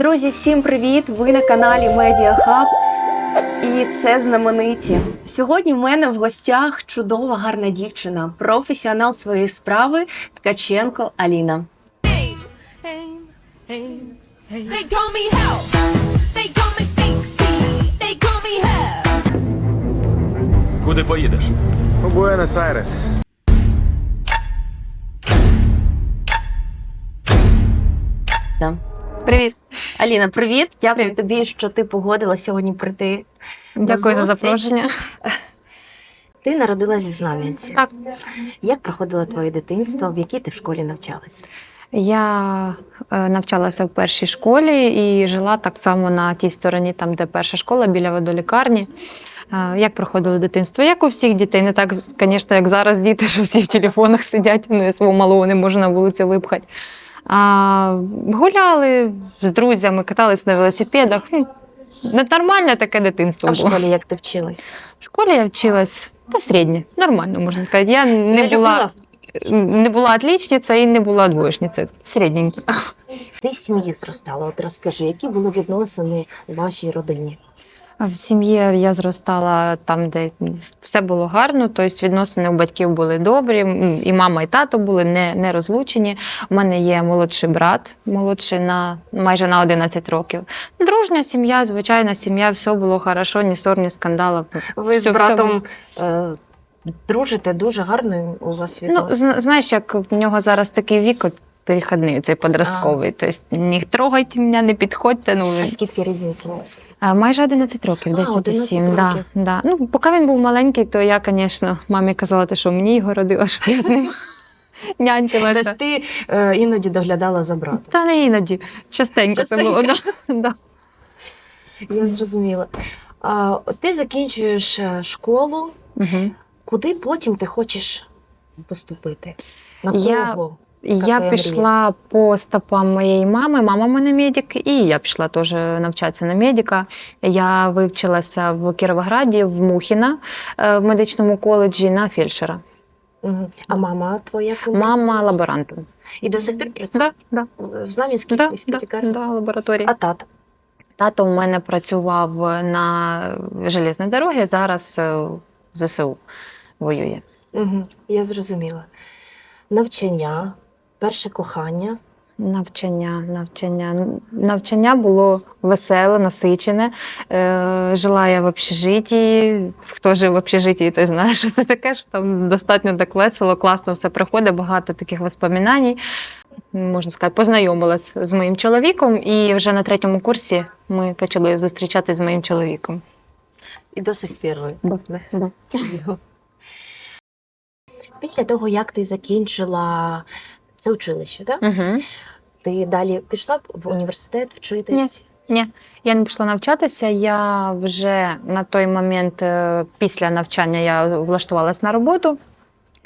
Друзі, всім привіт! Ви на каналі Media Hub. І це знамениті. Сьогодні в мене в гостях чудова гарна дівчина, професіонал своєї справи Ткаченко Аліна. They call me Help. They call me Stacy. They call me Help. Куди поїдеш? У Буенос-Айрес. Да. Привіт, Аліна. Привіт. Дякую тобі, що ти погодилась сьогодні прийти. Дякую за запрошення. Ти народилась в Знам'янці. Так. Як проходило твоє дитинство? В якій ти в школі навчалась? Я е, навчалася в першій школі і жила так само на тій стороні, там, де перша школа, біля водолікарні. Е, Як проходило дитинство? Як у всіх дітей, не так, звісно, як зараз діти, що всі в телефонах сидять, ну я свого малого не можу на вулицю випхати. А, гуляли з друзями, катались на велосипедах. Ну, Нормальне таке дитинство А в було. школі як ти вчилась? В школі я вчилась та середнє, нормально можна сказати. Я не, Не була, не була отлічниця і не була двоєчниця. Середненька. Ти в сім'ї зростала. От розкажи, які були відносини в вашій родині? В сім'ї я зростала там, де все було гарно, тобто відносини у батьків були добрі, і мама, і тато були не, не розлучені. У мене є молодший брат, молодший на майже на 11 років. Дружня сім'я, звичайна сім'я, все було хорошо, ні ссор, ні скандалів. Ви Все- з братом е, дружите дуже гарно у вас Ну, відносини. зна- знаєш, як в нього зараз такий вік от, перехідний, цей подростковий. Тобто, не трогайте мене, не підходьте. Ну, А скільки різниць у вас? майже 11 років, 10 і 7. Да, да. Ну, поки він був маленький, то я, звісно, мамі казала, те, що мені його родила, що я з ним нянчилася. Тобто ти е, іноді доглядала за братом. Та не іноді, частенько, це було. Да. Да. Я зрозуміла. А, ти закінчуєш е, школу. Угу. Куди потім ти хочеш поступити? На кого? Я твоя пішла по стопам моєї мами. Мама в мене медик, і я пішла теж навчатися на медика. Я вивчилася в Кіровограді, в Мухіна е, в медичному коледжі на фельдшера. А мама твоя ким Мама працює? лаборантом. І до сих пір працює Да, да, в Знам'янській да, міській да, лікарні? да, лабораторії. А тато? Тато у мене працював на железній дорогі, зараз е, в ЗСУ воює. Угу. Я зрозуміла. Навчання, перше кохання. Навчання, навчання. Навчання було веселе, насичене. Е, жила я в общежитті. Хто жив в общежитті, той знає, що це таке, що там достатньо так весело, класно все проходить, багато таких воспоминань. Можна сказати, познайомилась з моїм чоловіком, і вже на третьому курсі ми почали зустрічатися з моїм чоловіком. І до сих пір. Да, да. Після того, як ти закінчила це училище, так? Угу. ти далі пішла в університет вчитись? Ні, я не пішла навчатися. Я вже на той момент е, після навчання я влаштувалась на роботу.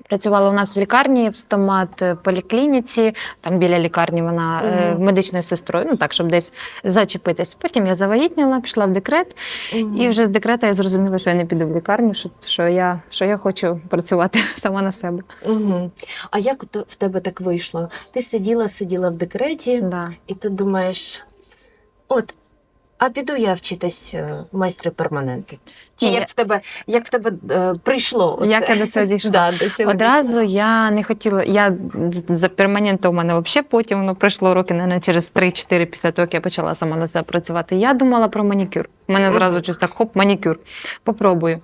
Працювала у нас в лікарні в стомат е, поліклініці, там біля лікарні вона е, медичною сестрою, ну так, щоб десь зачепитись. Потім я завагітніла, пішла в декрет, Мгм. і вже з декрета я зрозуміла, що я не піду в лікарню, що, що, я, що я хочу працювати сама на себе. Угу. А як в тебе так вийшло? Ти сиділа, сиділа в декреті, Да. і ти думаєш, от, а піду я вчитись е, майстри перманенту. Чи як в тебе, як в тебе е, прийшло? Оце? Як я до цього дійшла? Да, до цього Одразу я не хотіла. Я за перманенту у мене взагалі потім воно пройшло роки, не через 3-4 після того, як я почала сама на себе працювати. Я думала про манікюр. У мене зразу щось так хоп, манікюр. Попробую.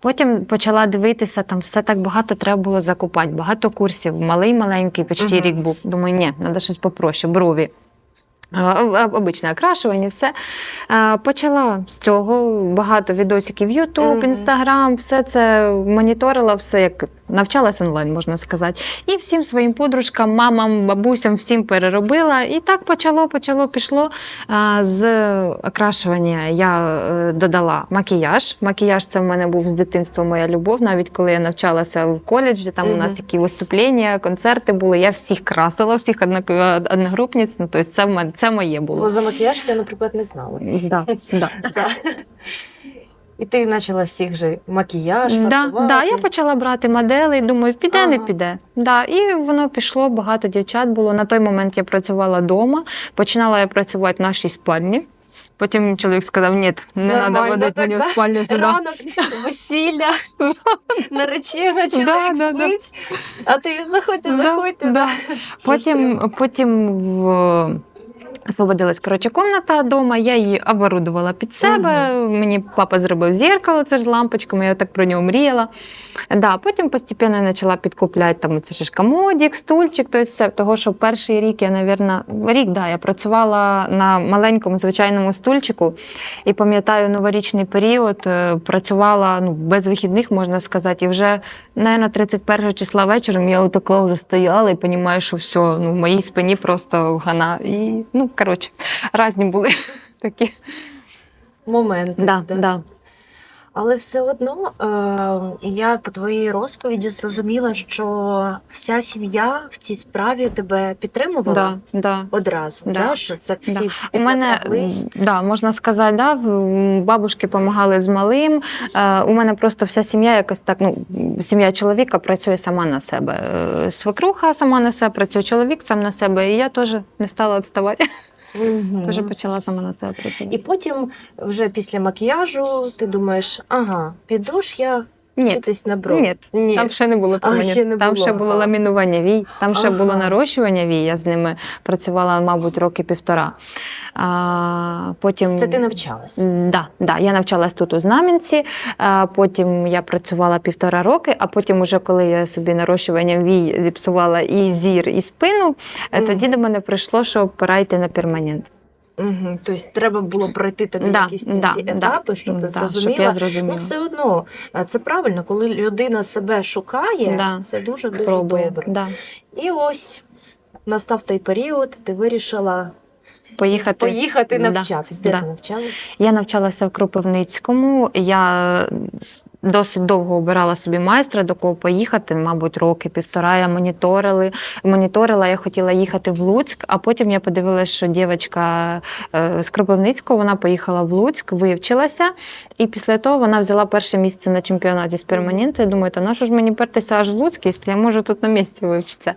Потім почала дивитися, там все так багато треба було закупати, багато курсів, малий маленький, почти Мгм. рік був. Думаю, ні, треба щось попроще, брові. Обичне окрашування, все. Почала з цього багато відосиків YouTube. Instagram, все це моніторила, все як навчалась онлайн, можна сказати. І всім своїм подружкам, мамам, бабусям, всім переробила. І так почало, почало, пішло. З окрашування я е, додала макіяж. Макіяж це в мене був з дитинства моя любов. Навіть коли я навчалася в коледжі, там у нас такі виступлення, концерти були. Я всіх красила, всіх одногрупниць. Ну, тобто це, в мене- це моє Бо було. за макіяж я, наприклад, не знала. Да, да. І ти почала всіх же макіяж, Да, фарбувати. да, я почала брати моделей, думаю, піде, не піде. Да, і воно пішло, багато дівчат було. На той момент я працювала вдома, починала я працювати в нашій спальні. Потім чоловік сказав: ні, не треба водити мені в спальню сюди. Ранок, весілля, наречена, чоловік Да, да, да. а ти заходьте, Да, заходьте. да. Потім, потім в... освободилась коротше комната вдома, я її оборудувала під себе. Мені папа зробив зеркало, це ж з лампочками, я так про нього мріяла. Да, потім постійно я почала підкупляти там це ж комодік, стульчик, тобто все. Того, що перший рік я, навірно, рік, да, я працювала на маленькому звичайному стульчику. І пам'ятаю, новорічний період е, працювала ну, без вихідних, можна сказати. І вже, наверное, 31 числа вечором я отако вже стояла і розумію, що все, ну, в моїй спині просто гана. І, ну, коротше, різні були такі. Моменти. Да, да. Але все одно е, я по твоїй розповіді зрозуміла, що вся сім'я в цій справі тебе підтримувала Да, да. одразу. Да. Да. що це всі Да. У мене да, можна сказати, да, бабушки допомагали з малим. Е, у мене просто вся сім'я якось так. Ну, сім'я чоловіка працює сама на себе. Е, Свекруха сама на себе, працює чоловік сам на себе. І я теж не стала відставати. Мгм. Теж почала сама на себе працювати. І потім, вже після макіяжу, ти думаєш, ага, піду ж я Ні, вчитись на. Ні, Ні. там ще не було А, ще не Там було, ще було ламінування вій, там ще Ага. було нарощування вій. Я з ними працювала, мабуть, роки півтора. А, потім... Це ти навчалась. Да, да, я навчалась тут у Знам'янці, а потім я працювала півтора роки, а потім, уже коли я собі нарощуванням вій зіпсувала і зір, і спину, Мгм. тоді до мене прийшло, що пора йти на перманент. Угу. Тобто треба було пройти тобі Да, якісь ці да, етапи, щоб ти зрозуміла. Щоб я зрозуміла. Ну, все одно е, це правильно, коли людина себе шукає, Да. це дуже дуже добре. Да. І ось настав той період, ти вирішила Поїхати. поїхати Да. Де да. ти навчалась? Я навчалася в Кропивницькому. Я досить довго обирала собі майстра, до кого поїхати, мабуть, роки, півтора. Я моніторили, моніторила, я хотіла їхати в Луцьк, а потім я подивилася, що дівчинка е, з Кропивницького вона поїхала в Луцьк, вивчилася, і після того вона взяла перше місце на чемпіонаті з перманенту. Я думаю, та на що ж мені пертися аж в Луцьк, якщо я можу тут на місці вивчитися.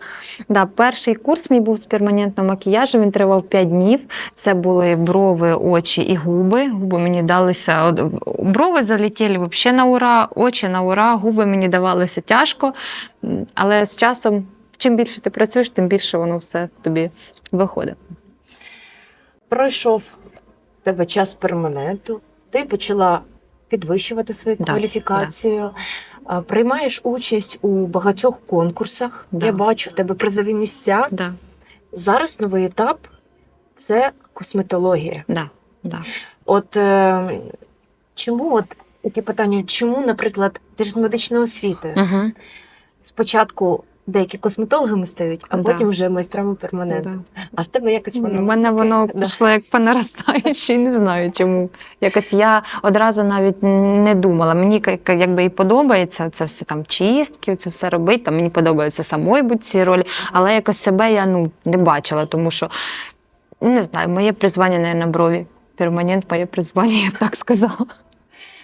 Да, перший курс мій був з перманентного макіяжу, він тривав 5 днів. Це були брови, очі і губи. Губи мені далися. Брови залетіли взагалі на ура, очі на ура, губи мені давалися тяжко. Але з часом, чим більше ти працюєш, тим більше воно все тобі виходить. Пройшов в тебе час перманенту, ти почала підвищувати свою Да, кваліфікацію. а, Приймаєш участь у багатьох конкурсах. Да. Я бачу в тебе призові місця. Да, Зараз новий етап це косметологія. да, да. От е, чому от таке питання? Чому, наприклад, ти ж з медичної освіти? Угу. Спочатку деякі косметологами стають, а Да. потім вже майстрами перманенту. А в тебе якось воно У мене таке, воно да. пішло як по наростаючій, не знаю чому. Якось я одразу навіть не думала. Мені якби і подобається це все там чистки, це все робити. Там мені подобається самої бути в цій ролі, але якось себе я ну не бачила, тому що не знаю, моє призвання на брові. Перманент моє призвання, я б так сказала.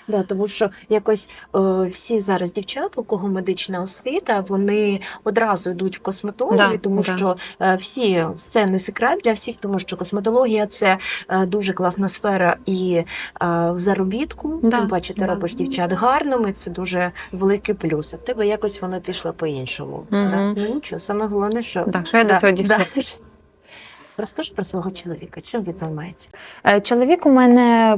Да, тому що якось е, всі зараз дівчата, у кого медична освіта, вони одразу йдуть в косметологію, Да, тому да. що е, всі це не секрет для всіх, тому що косметологія це е, дуже класна сфера і в заробітку. Да, Тим паче ти да. робиш дівчат гарними, це дуже великий плюс. А в тебе якось воно пішло по-іншому. Мгм. Да? Ну нічого, саме головне, що Так, що я до цього дійшла. Розкажи про свого чоловіка, чим він займається? Е, Чоловік у мене,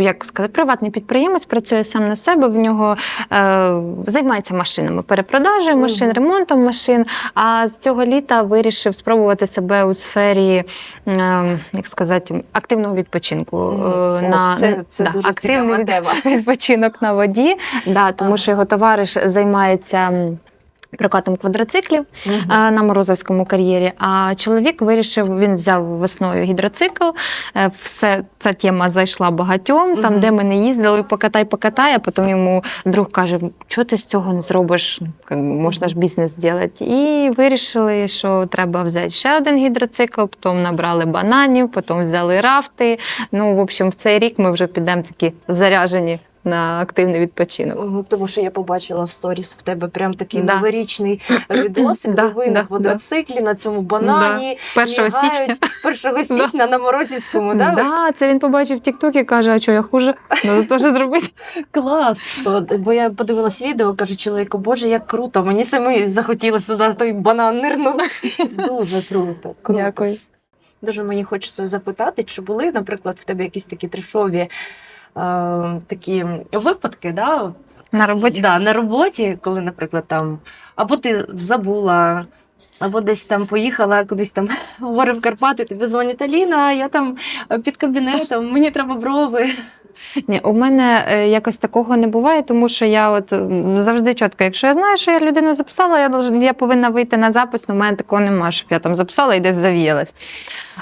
як сказати, приватний підприємець, працює сам на себе. В нього е, займається машинами, перепродажею машин, ремонтом машин. А з цього літа вирішив спробувати себе у сфері, е, як сказати, активного відпочинку. Е, на, це- це дуже активний від- відпочинок на воді. Да, тому що його товариш займається. Прокатом квадроциклів е, на Морозовському кар'єрі. А чоловік вирішив, він взяв весною гідроцикл. е, Все ця тема зайшла багатьом. Там, де ми не їздили, покатай, покатай. А потім йому друг каже: що ти з цього не зробиш? Можна ж бізнес зробити. І вирішили, що треба взяти ще один гідроцикл. Потім набрали бананів, потім взяли рафти. Ну, в общем, в цей рік ми вже підемо такі заряжені на активний відпочинок. Тому що я побачила в сторіс в тебе прям такий Да. новорічний відосик, Да, де ви на да, на цьому банані. 1 лягають січня. 1 січня на Морозівському, да? Да, це він побачив в Тіктокі і каже, а що я хуже? Ну, теж зробити. Клас! От, бо я подивилась відео, кажу чоловіку, боже, як круто, мені самі захотілося сюди той банан нирнути. Дуже круто. круто. Дякую. Дуже мені хочеться запитати, чи були, наприклад, в тебе якісь такі трешові такі випадки, да? На роботі. Да, на роботі, коли, наприклад, там або ти забула, або десь там поїхала, кудись там говорив Карпати, тобі дзвонить Аліна, я там під кабінетом, мені треба брови. Ні, у мене е, якось такого не буває, тому що я от завжди чітко, якщо я знаю, що я людину записала, я, я повинна вийти на запис, але у мене такого немає, щоб я там записала і десь завіялась.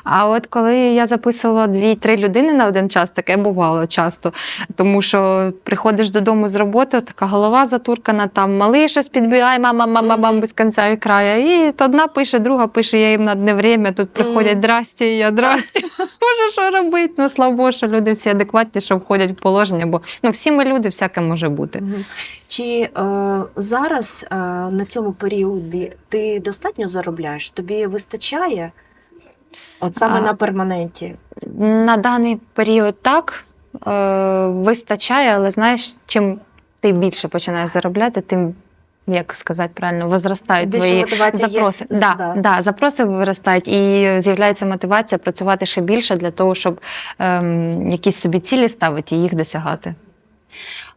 А от коли я записувала дві-три людини на один час, таке бувало часто. Тому що приходиш додому з роботи, така голова затуркана, там малий щось підбігає, мама, мама, мама без кінця і краю. І одна пише, друга пише, я їм на дне время, тут приходять здрасті, і я здрасті. Боже, що робити? Ну, слава Богу, що люди всі адекватні, що входять в положення, бо ну, всі ми люди, всяке може бути. Чи е, зараз е, на цьому періоді ти достатньо заробляєш? Тобі вистачає? От саме А. на перманенті. На даний період так е, вистачає, але знаєш, чим ти більше починаєш заробляти, тим. Як сказати правильно, возростають Більше твої мотивація є. запроси. Да, да. да. запроси виростають і з'являється мотивація працювати ще більше для того, щоб ем, якісь собі цілі ставити і їх досягати.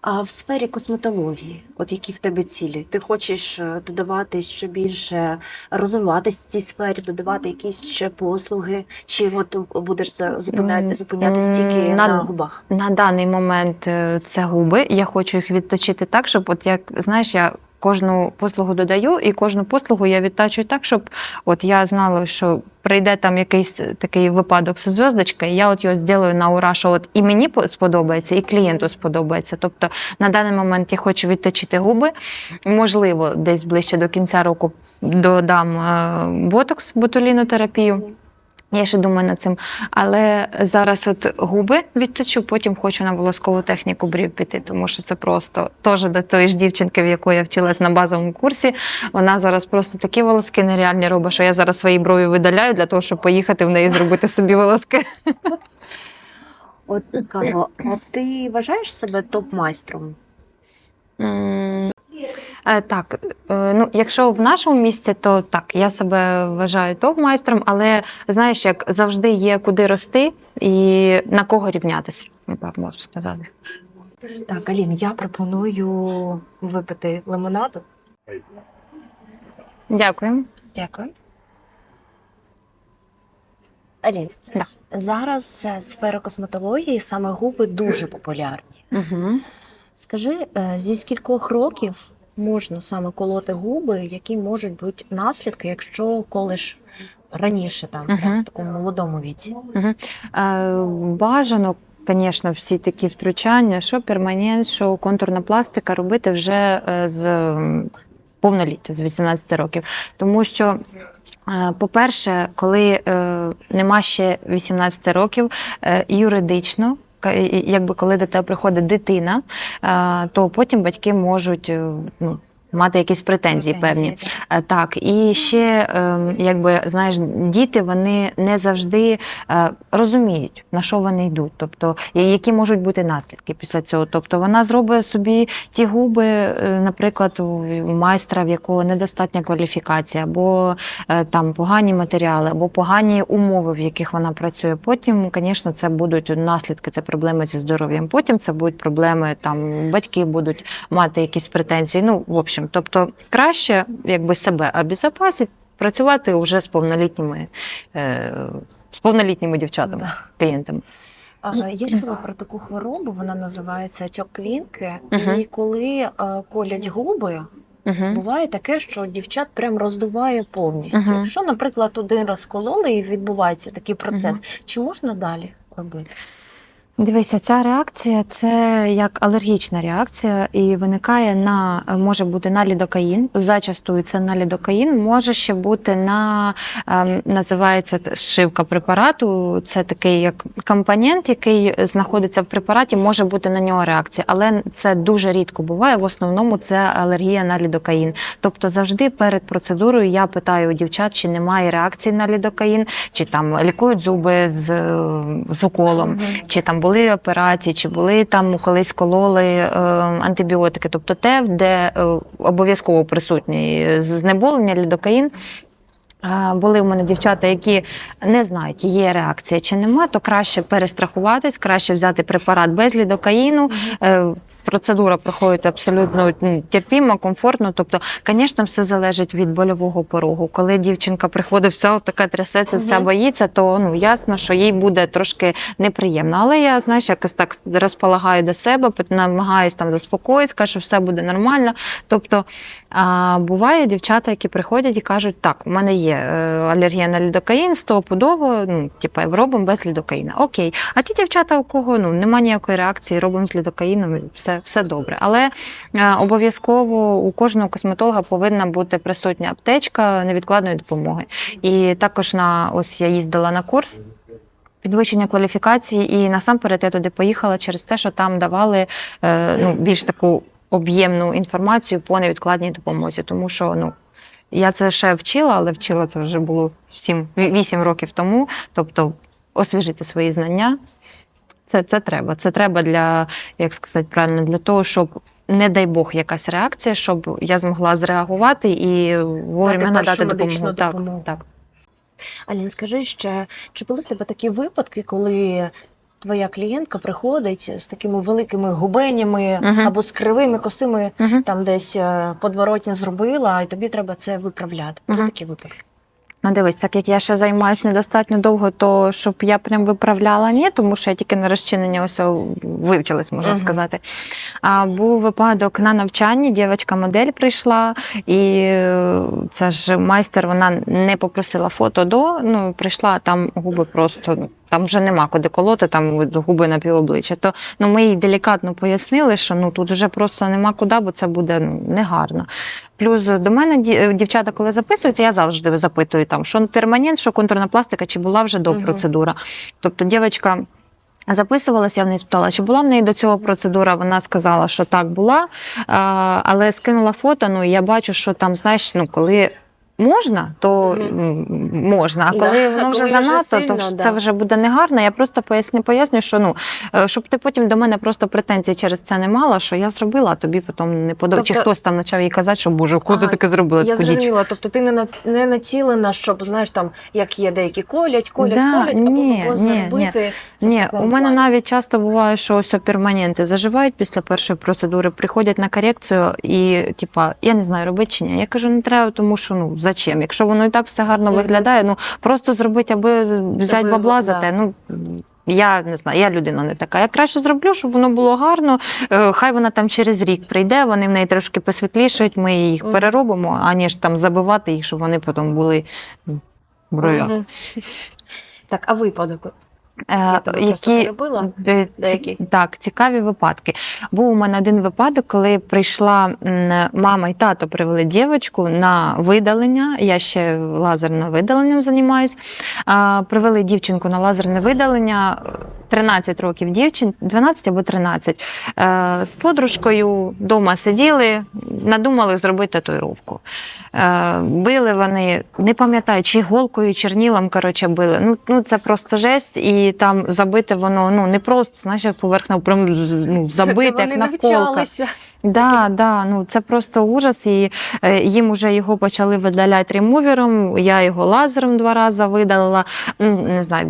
А в сфері косметології, от які в тебе цілі? Ти хочеш е, додавати ще більше, розвиватись в цій сфері, додавати якісь ще послуги, чи от будеш за- зупиняти, зупинятися тільки на, на- губах? На даний момент е, це губи. Я хочу їх відточити так, щоб, от як знаєш, я кожну послугу додаю, і кожну послугу я відтачую так, щоб от я знала, що прийде там якийсь такий випадок зі зв'язочкою, і я от його зроблю на ура, що от і мені сподобається, і клієнту сподобається. Тобто на даний момент я хочу відточити губи. Можливо, десь ближче до кінця року додам е, ботокс, ботулінотерапію. Я ще думаю над цим. Але зараз от губи відточу, потім хочу на волоскову техніку брів піти, тому що це просто теж до тої ж дівчинки, в якої я вчилась на базовому курсі. Вона зараз просто такі волоски нереальні робить, що я зараз свої брові видаляю для того, щоб поїхати в неї зробити собі волоски. От цікаво, а ти вважаєш себе топ-майстром? Е, Так, е, ну якщо в нашому місті, то так, я себе вважаю топ-майстром, але знаєш, як завжди є куди рости і на кого рівнятися, я так можу сказати. Так, Алін, я пропоную випити лимонаду. Дякую. Дякую. Алін, Да. зараз е, сфера косметології, саме губи дуже популярні. Угу. Скажи, е, зі скількох років можна саме колоти губи, які можуть бути наслідки, якщо колиш раніше, там, прям в такому молодому віці? Е, бажано, звісно, всі такі втручання, що перманент, що контурна пластика робити вже е, з повноліття, з 18 років. Тому що. е, По-перше, коли нема ще 18 років, юридично, якби коли до тебе приходить дитина, е, то потім батьки можуть е, ну, мати якісь претензії, певні. Е, Так, і ще, ем, якби знаєш, діти вони не завжди е, розуміють, на що вони йдуть, тобто які можуть бути наслідки після цього. Тобто вона зробить собі ті губи, е, наприклад, у майстра, в якого недостатня кваліфікація, або е, там погані матеріали, або погані умови, в яких вона працює. Потім, звісно, це будуть наслідки, це проблеми зі здоров'ям. Потім це будуть проблеми, там батьки будуть мати якісь претензії. Ну, в общем, тобто краще якби себе обезопасити, працювати вже з повнолітніми, е, з повнолітніми дівчатами, Да. клієнтами. Я чула про таку хворобу, вона називається тьоквінки. Мгм. І коли е, колять губи, Угу. буває таке, що дівчат прям роздуває повністю. Мгм. Якщо, наприклад, один раз кололи і відбувається такий процес, чи можна далі робити? Дивися, ця реакція це як алергічна реакція, і виникає на може бути на лідокаїн. Зачастую це на лідокаїн, може ще бути на ем, називається зшивка препарату. Це такий як компонент, який знаходиться в препараті, може бути на нього реакція, але це дуже рідко буває. В основному це алергія на лідокаїн. Тобто завжди перед процедурою я питаю у дівчат, чи немає реакції на лідокаїн, чи там лікують зуби з, з уколом, чи там були операції, чи були там колись кололи е, антибіотики. Тобто те, де е, обов'язково присутній знеболення, лідокаїн. Були в мене дівчата, які не знають, є реакція чи нема, то краще перестрахуватись, краще взяти препарат без лідокаїну. Процедура проходить абсолютно ну, терпімо, комфортно. Тобто, звісно, все залежить від больового порогу. Коли дівчинка приходить, вся така трясеться, вся боїться, то ну ясно, що їй буде трошки неприємно. Але я знаєш, якось так розполагаю до себе, намагаюсь там заспокоїти, кажу, що все буде нормально. Тобто а, буває дівчата, які приходять і кажуть, так, у мене є е, алергія на лідокаїн, стопудово, ну, типу, робимо без лідокаїна. Окей. А ті дівчата, у кого ну, немає ніякої реакції, робимо з лідокаїном, і все, все добре. Але е, обов'язково у кожного косметолога повинна бути присутня аптечка невідкладної допомоги. І також на ось я їздила на курс. Підвищення кваліфікації, і насамперед я туди поїхала через те, що там давали е, ну, більш таку об'ємну інформацію по невідкладній допомозі. Тому що ну, я це ще вчила, але вчила це вже було 7, 8 років тому. Тобто освіжити свої знання. Це, це треба. Це треба для, як сказати правильно, для того, щоб, не дай Бог, якась реакція, щоб я змогла зреагувати і вовремя надати допомогу. Так, так. Алін, скажи ще, чи були в тебе такі випадки, коли твоя клієнтка приходить з такими великими губенями Мгм. або з кривими косими, Мгм. там десь е, подворотня зробила, і тобі треба це виправляти. Були Мгм. такі випадки? Ну, дивись, так як я ще займаюся недостатньо довго, то щоб я прям виправляла, ні, тому що я тільки на розчинення ось вивчилась, можна Мгм. сказати. А був випадок на навчанні, дівчинка-модель прийшла, і е, це ж майстер, вона не попросила фото до, ну, прийшла, а там губи просто. Там вже нема куди колоти, там губи на півобличчя. То ну, ми їй делікатно пояснили, що ну тут вже просто нема куди, бо це буде ну, негарно. Плюс до мене е, дівчата, коли записуються, я завжди запитую там, що перманент, що контурна пластика, чи була вже до процедура. Тобто дівчинка. Записувалася, я в неї спитала, чи була в неї до цього процедура. Вона сказала, що так була, але скинула фото. Ну і я бачу, що там, знаєш, ну коли можна, то м, можна. А Да, коли воно вже коли вже занадто, сильно, то ж да. це вже буде негарно. Я просто поясню, поясню, що ну е, щоб ти потім до мене просто претензій через це не мала, що я зробила, а тобі потім не подобається. Чи Тобто- хтось там почав їй казати, що боже, коли ти таке зробила? Я таку діч?» зрозуміла, тобто ти не на не націлена, щоб знаєш там, як є деякі колять, колять, Да, колять, ні, або, ні. Це в Ні, такому у мене плані. навіть часто буває, що ось перманенти заживають після першої процедури, приходять на корекцію і, типа, я не знаю, робити чи ні. Я кажу, не треба, тому що ну зачем? Якщо воно і так все гарно Мгм. виглядає, ну просто зробити, аби взяти бабла за те. Ну я не знаю, я людина не така. Я краще зроблю, щоб воно було гарно. Е, Хай вона там через рік прийде, вони в неї трошки посвітлішають, ми їх Мгм. переробимо, аніж там забивати їх, щоб вони потім були в броях. Mm -hmm. Так, а випадок? Е, які. Е, ці- Деякі. Так, цікаві випадки. Був у мене один випадок, коли прийшла мама і тато привели дівчинку на видалення. Я ще лазерним видаленням займаюсь. Привели дівчинку на лазерне видалення. 13 років дівчин, 12 або 13. Е, З подружкою вдома сиділи, надумали зробити татуїровку. Е, Били вони, не пам'ятаю, чи голкою, чернілом, коротше, били. Ну, ну це просто жесть, і там забите воно ну не просто, знаєш, як поверхня, прям ну, забите, як на навколка. Да, да, ну це просто ужас. І е, їм вже його почали видаляти ремувером. Я його лазером два рази видалила. Ну, Не знаю,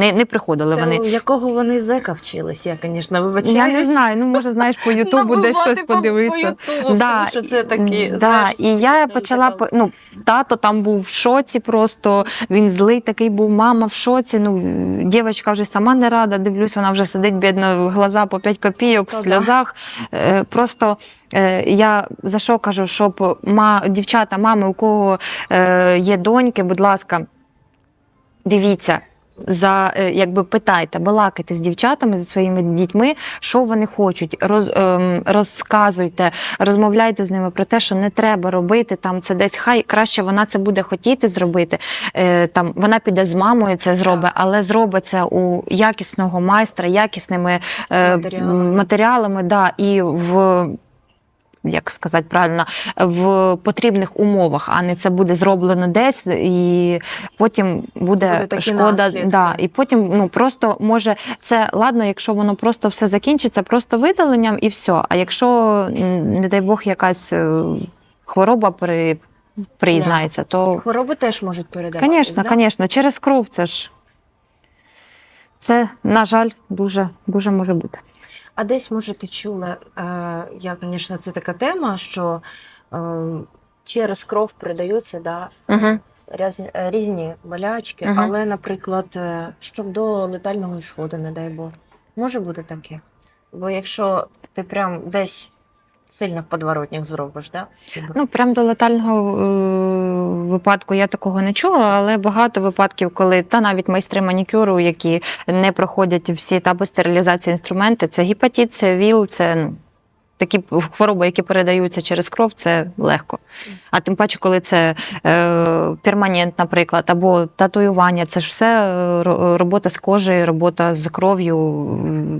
не, не приходили Це вони. у якого вони зека вчилися, я, звісно, вибачаюсь. Я не знаю, ну може, знаєш, по Ютубу десь щось подивитися. По Ютубу, тому що це такі, да, знаєш, і я почала по- ну, тато там був в шоці, просто він злий такий був, мама в шоці. Ну, дівчинка вже сама не рада. Дивлюсь, вона вже сидить бідно, глаза по 5 копійок в сльозах. Е, Просто е, я за що кажу, щоб ма, дівчата, мами, у кого е, є доньки, будь ласка, дивіться. За е, якби питайте, балакайте з дівчатами, зі своїми дітьми, що вони хочуть. Роз, ем, розказуйте, розмовляйте з ними про те, що не треба робити там це десь. Хай краще вона це буде хотіти зробити. Е, там вона піде з мамою це зробить, але зробить це у якісного майстра, якісними е, Матеріалами. матеріалами да, і в. Як сказати правильно, в потрібних умовах, а не це буде зроблено десь, і потім буде, такі шкода. наслідки. Да, і потім ну просто може це ладно, якщо воно просто все закінчиться, просто видаленням і все. А якщо, не дай Бог, якась е, хвороба при, приєднається, то Хвороби теж можуть передаватися. Звісно, звісно, через кров це ж. Це, на жаль, дуже, дуже може бути. А десь, може, ти чула, е, я, звісно, це така тема, що е, через кров передаються да, Угу. різні, різні болячки, Мгм. але, наприклад, щоб до летального ісходу, не дай Бог, може бути таке. Бо якщо ти прям десь сильно в подворотнях зробиш, да? Ну, прям до летального е, випадку я такого не чула, але багато випадків, коли та навіть майстри манікюру, які не проходять всі етапи стерилізації інструменти, це гепатит, це ВІЛ, це ну, такі хвороби, які передаються через кров, це легко. А тим паче, коли це е, перманент, наприклад, або татуювання, це ж все е, робота з кожею, робота з кров'ю,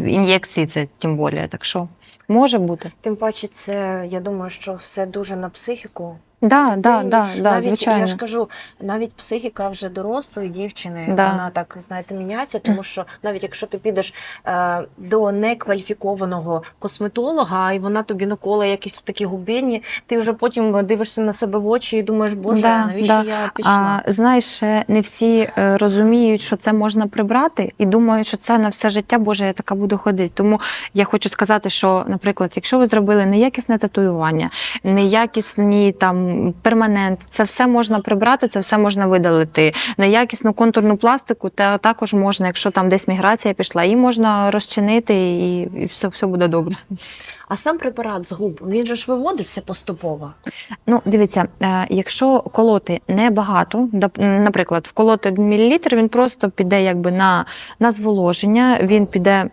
ін'єкції, це тим більше. Так що може бути. Тим паче, це я думаю, що все дуже на психіку. Да, да, да, да, навіть, звичайно. Я ж кажу, навіть психіка вже дорослої дівчини, Да. вона так, знаєте, міняється, тому що навіть якщо ти підеш е, до некваліфікованого косметолога, і вона тобі накола якісь такі губені, ти вже потім дивишся на себе в очі і думаєш, боже, Да, навіщо да. я пішла? А знаєш, не всі е, розуміють, що це можна прибрати, і думають, що це на все життя, Боже, я така буду ходити. Тому я хочу сказати, що, наприклад, якщо ви зробили неякісне татуювання, неякісні там перманент, це все можна прибрати, це все можна видалити. Неякісну контурну пластику, та також можна, якщо там десь міграція пішла, її можна розчинити, і, і все, все буде добре. А сам препарат з губ, він же ж виводиться поступово. Ну, дивіться, е, якщо колоти небагато, наприклад, вколоти мілілітр, він просто піде якби на, на зволоження, він піде.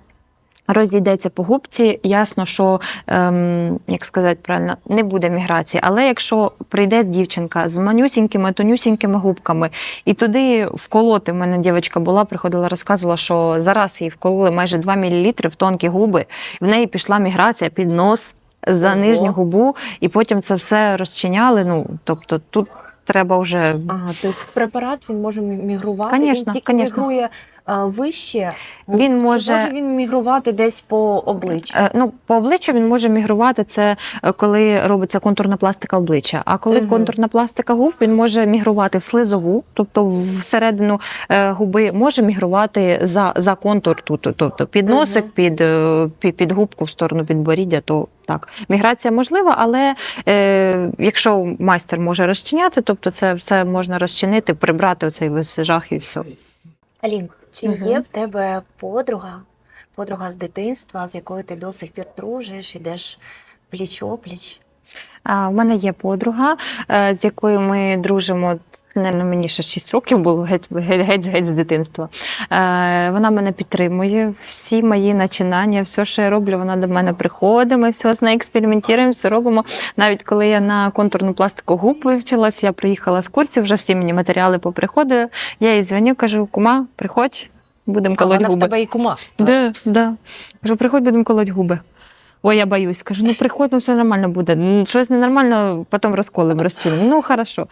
Розійдеться по губці, ясно, що ем, як сказати правильно, не буде міграції. Але якщо прийде дівчинка з манюсінькими, тонюсінькими губками, і туди вколоти, в мене дівчинка була, приходила, розказувала, що зараз їй вкололи майже 2 мл в тонкі губи, в неї пішла міграція під нос за Ого. нижню губу, і потім це все розчиняли. Ну тобто тут треба вже Ага, тобто препарат він може мігрувати. Конечно, він тільки конечно. мігрує а, вище. Він може- може він мігрувати десь по обличчю. Е, Ну, по обличчю він може мігрувати це, е, коли робиться контурна пластика обличчя. А коли Мгм. контурна пластика губ, він може мігрувати в слизову, тобто всередину е, губи може мігрувати за, за контур тут, тобто під носик, під, е, під, під губку в сторону підборіддя, то так. Міграція можлива, але е, якщо майстер може розчиняти, тобто це все можна розчинити, прибрати оцей весь жах і все. Алін, чи угу. є в тебе подруга, подруга з дитинства, з якою ти до сих пір дружиш, ідеш пліч-опліч? В мене є подруга, е, з якою ми дружимо. Наверно, мені ще 6 років було геть геть, геть, з дитинства. Е, Вона мене підтримує. Всі мої начинання, все, що я роблю, вона до мене приходить. Ми все з нею експериментуємо, все робимо. Навіть коли я на контурну пластику губ вивчилась, я приїхала з курсів, вже всі мені матеріали поприходили. Я їй дзвоню, кажу, кума, приходь, будемо А колоть вона в тебе і кума. Да, да. Кажу, приходь, будемо колоть губи. Ой, я боюсь. Кажу, ну приходь, ну все нормально буде. Щось ненормально, потім розколимо, розчинимо. Ну, хорошо.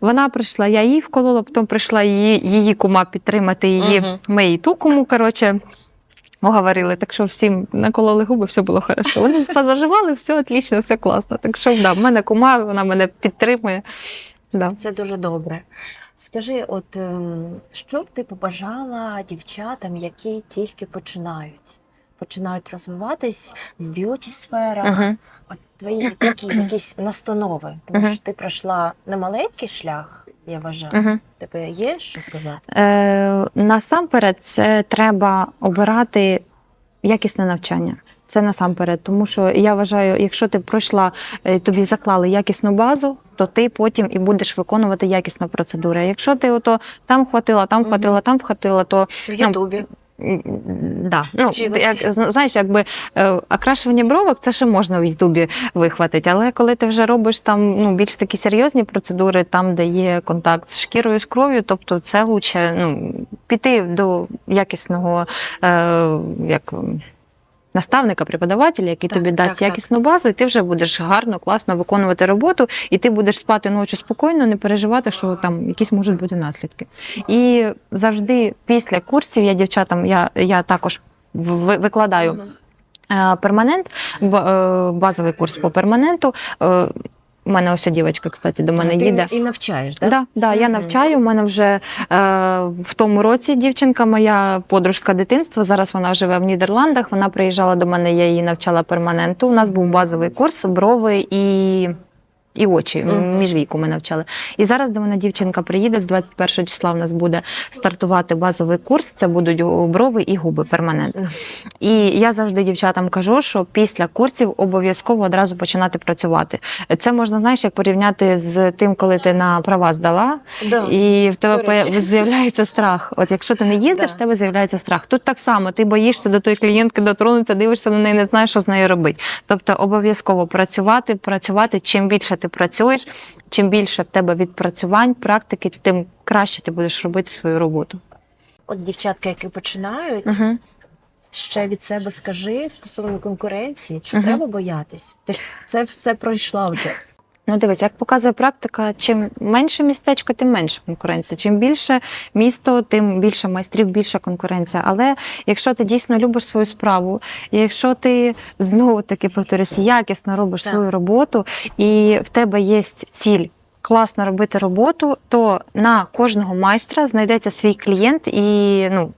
Вона прийшла, я її вколола, потім прийшла її, її кума підтримати її. Мгм. Ми її ту куму, коротше, оговорили. Так що всім накололи губи, все було хорошо. Вони позаживали, все отлично, все класно. Так що, да, в мене кума, вона мене підтримує. Да. Це дуже добре. Скажи, от ем, що б ти побажала дівчатам, які тільки починають? Починають розвиватись в б'юті сферах. Угу. От твої такі якісь настанови. Тому що ти пройшла немаленький шлях, я вважаю. Угу. Тебе є що сказати? Е, насамперед, це треба обирати якісне навчання. Це насамперед, тому що я вважаю, якщо ти пройшла, е, тобі заклали якісну базу, то ти потім і будеш виконувати якісно процедури. А Якщо ти ото там хватила, там хватила, там вхватила, то В Ютубі. Да. Ну, як, знаєш, якби е, окрашування бровок це ще можна в Ютубі вихватити. Але коли ти вже робиш там ну, більш такі серйозні процедури, там, де є контакт з шкірою, з кров'ю, тобто це лучше ну, піти до якісного е, як, наставника, преподавателя, який Так, тобі дасть так. якісну базу, і ти вже будеш гарно, класно виконувати роботу, і ти будеш спати ночі спокійно, не переживати, що там якісь можуть бути наслідки. І завжди після курсів я дівчатам, я, я також викладаю. е, Перманент, е, базовий курс по перманенту. У мене ось дівчинка, кстати, до мене Ти їде. і навчаєш, так? Да, да, я навчаю. У мене вже е, в тому році дівчинка, моя подружка дитинства. Зараз вона живе в Нідерландах. Вона приїжджала до мене, я її навчала перманенту. У нас був базовий курс, брови і. І очі Мгм. міжвійку ми навчали. І зараз до мене дівчинка приїде з 21 числа. У нас буде стартувати базовий курс. Це будуть брови і губи перманент. І я завжди дівчатам кажу, що після курсів обов'язково одразу починати працювати. Це можна, знаєш, як порівняти з тим, коли ти на права здала, Да. і в тебе з'являється страх. От якщо ти не їздиш, Да. в тебе з'являється страх. Тут так само ти боїшся до тої клієнтки дотронутися, дивишся на неї, не знаєш, що з нею робити. Тобто обов'язково працювати, працювати. Чим більше ти працюєш, чим більше в тебе відпрацювань, практики, тим краще ти будеш робити свою роботу. От дівчатка, які починають, Угу. ще від себе скажи стосовно конкуренції, чи угу. треба боятись? Ти це все пройшла вже. Ну, дивись, як показує практика, чим менше містечко, тим менше конкуренція. Чим більше місто, тим більше майстрів, більша конкуренція. Але якщо ти дійсно любиш свою справу, і якщо ти знову таки повторюся, якісно робиш Так. свою роботу, і в тебе є ціль. Класно робити роботу, то на кожного майстра знайдеться свій клієнт і ну.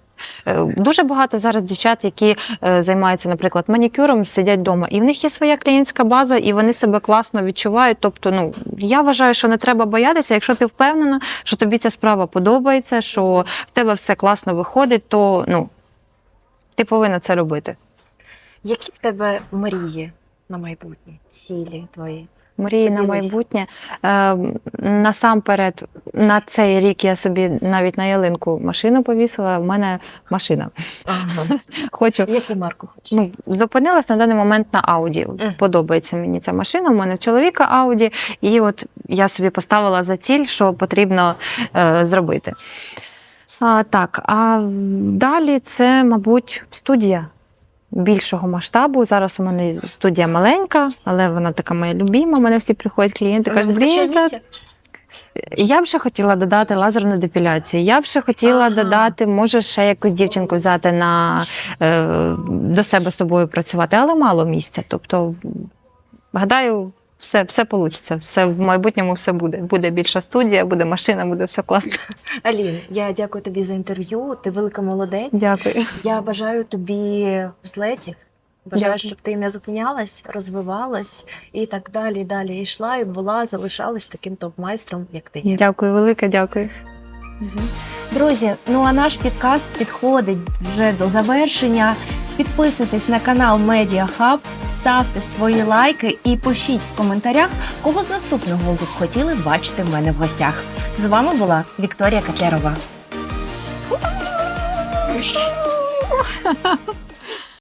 Е, Дуже багато зараз дівчат, які е, займаються, наприклад, манікюром, сидять вдома, і в них є своя клієнтська база, і вони себе класно відчувають. Тобто, ну я вважаю, що не треба боятися. Якщо ти впевнена, що тобі ця справа подобається, що в тебе все класно виходить, то ну ти повинна це робити. Які в тебе мрії на майбутнє, цілі твої? Мрії на майбутнє. Е, насамперед, на цей рік я собі навіть на ялинку машину повісила. У мене машина. Ага. Хочу Яку марку хочеш? Ну, зупинилась на даний момент на Ауді. Мгм. Подобається мені ця машина. У мене чоловіка Ауді, і от я собі поставила за ціль, що потрібно е, зробити. А, так, а далі це, мабуть, студія більшого масштабу. Зараз у мене студія маленька, але вона така моя любима. У мене всі приходять клієнти, кажуть, «Блін, та місця? я б ще хотіла додати лазерну депіляцію. Я б ще хотіла Ага. додати, може, ще якусь дівчинку взяти на е, до себе з собою працювати, але мало місця. Тобто, гадаю, все, все вийде. Все в майбутньому все буде. Буде більша студія, буде машина, буде все класно. Алін, я дякую тобі за інтерв'ю. Ти велика молодець. Дякую. Я бажаю тобі злетів. Бажаю, Дякую. щоб ти не зупинялась, розвивалась і так далі. Далі йшла і була, залишалась таким топ-майстром, як ти є. Дякую, велике, дякую. Друзі, ну а наш підкаст підходить вже до завершення. Підписуйтесь на канал Media Hub, ставте свої лайки і пишіть в коментарях, кого з наступного ви б хотіли бачити в мене в гостях. З вами була Вікторія Котлярова.